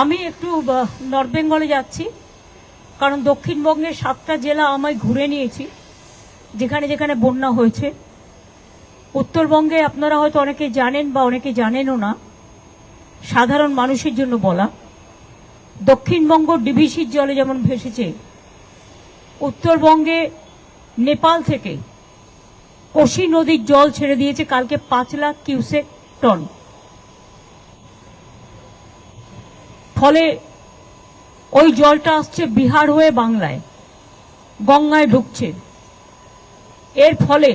আমি একটু নর্থ বেঙ্গলে যাচ্ছি, কারণ দক্ষিণবঙ্গের সাতটা জেলা আমায় ঘুরে নিয়েছি, যেখানে যেখানে বন্যা হয়েছে। উত্তরবঙ্গে আপনারা হয়তো অনেকে জানেন বা অনেকে জানেনও না, সাধারণ মানুষের জন্য বলা। দক্ষিণবঙ্গ ডিভিসির জলে যেমন ভেসেছে, উত্তরবঙ্গে নেপাল থেকে কোশি নদীর জল ছেড়ে দিয়েছে কালকে পাঁচ লাখ কিউসেক টন। ফলে ওই জলটা আসছে বিহার হয়ে বাংলায়, গঙ্গায় ঢুকছে। এর ফলে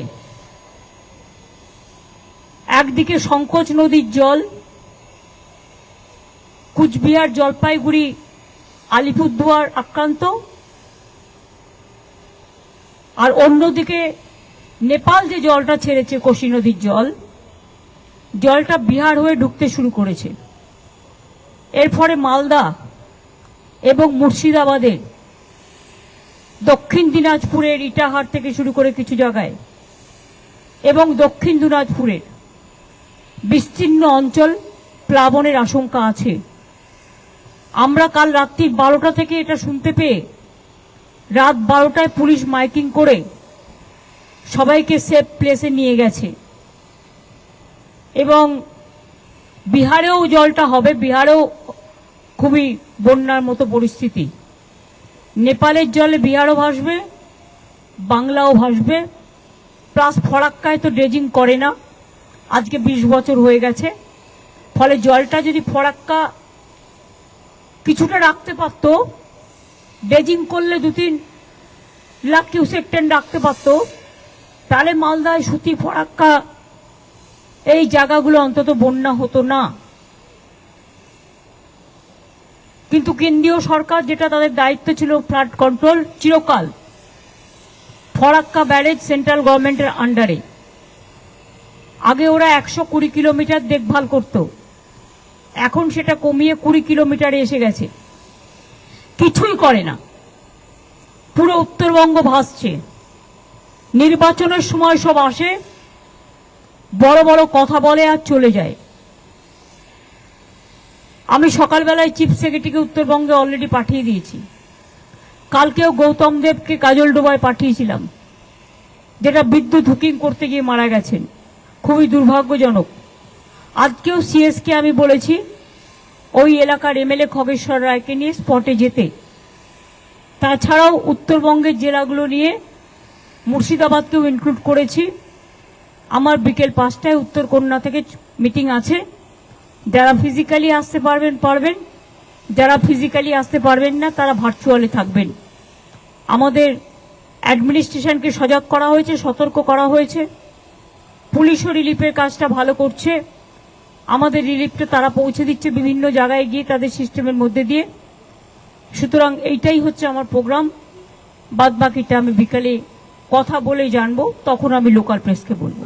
একদিকে সংকোচ নদীর জল, কুচবিহার জলপাইগুড়ি, আলিপুরদুয়ার আক্রান্ত, আর অন্যদিকে নেপাল যে জলটা ছেড়েছে কোশি নদীর জল, জলটা বিহার হয়ে ঢুকতে শুরু করেছে। এর ফলে মালদা এবং মুর্শিদাবাদের দক্ষিণ দিনাজপুরের ইটাহার থেকে শুরু করে কিছু জায়গায়। এবং দক্ষিণ দিনাজপুরের বিস্তীর্ণ অঞ্চল প্লাবনের আশঙ্কা আছে। আমরা কাল রাত্রি বারোটা থেকে এটা শুনতে পেয়ে রাত বারোটায় পুলিশ মাইকিং করে সবাইকে সেফ প্লেসে নিয়ে গেছে। এবং বিহারেও জলটা হবে, বিহারেও খুবই বন্যার মতো পরিস্থিতি। নেপালের জলে বিহারও ভাসবে, বাংলাও ভাসবে, প্লাস ফরাক্কায় তো ড্রেজিং করে না, আজকে বিশ বছর হয়ে গেছে। ফলে জলটা যদি ফরাক্কা কিছুটা রাখতে পারত, ড্রেজিং করলে দু তিন লাখ কিউসেক টেন রাখতে পারত, তাহলে মালদায় সুতি ফরাক্কা এই জায়গাগুলো অন্তত বন্যা হতো না। কিন্তু কেন্দ্রীয় সরকার যেটা তাদের দায়িত্ব ছিল ফ্লাড কন্ট্রোল, চিরকাল ফরাক্কা ব্যারেজ সেন্ট্রাল গভর্নমেন্টের আন্ডারে। আগে ওরা একশো কুড়ি কিলোমিটার দেখভাল করত। এখন সেটা কমিয়ে কুড়ি কিলোমিটারে এসে গেছে। কিছুই করে না। পুরো উত্তরবঙ্গ ভাসছে। নির্বাচনের সময় সব আসে বড় বড় কথা বলে আর চলে যায়। আমি সকালবেলায় চিফ সেক্রেটারিকে উত্তরবঙ্গে অলরেডি পাঠিয়ে দিয়েছি। কালকেও গৌতম দেবকে কাজল ডোবায় পাঠিয়েছিলাম, যেটা বিদ্যুৎ হুকিং করতে গিয়ে মারা গেছেন। খুবই দুর্ভাগ্যজনক। আজকেও সিএসকে আমি বলেছি, ওই এলাকার এমএলএ খগেশ্বর রায়কে নিয়ে স্পটে যেতে। তাছাড়াও উত্তরবঙ্গের জেলাগুলো নিয়ে মুর্শিদাবাদকেও ইনক্লুড করেছি। আমার বিকেল পাঁচটায় উত্তর কন্যা থেকে মিটিং আছে। যারা ফিজিক্যালি আসতে পারবেন পারবেন। যারা ফিজিক্যালি আসতে পারবেন না, তারা ভার্চুয়ালি থাকবেন। আমাদের অ্যাডমিনিস্ট্রেশনকে সজাগ করা হয়েছে, সতর্ক করা হয়েছে। পুলিশও রিলিফের কাজটা ভালো করছে। আমাদের রিলিফটা তারা পৌঁছে দিচ্ছে বিভিন্ন জায়গায় গিয়ে তাদের সিস্টেমের মধ্যে দিয়ে। সুতরাং এইটাই হচ্ছে আমার প্রোগ্রাম বাদ বাকিটা আমি বিকালে কথা বলেই জানব তখন আমি লোকাল প্রেসকে বলব।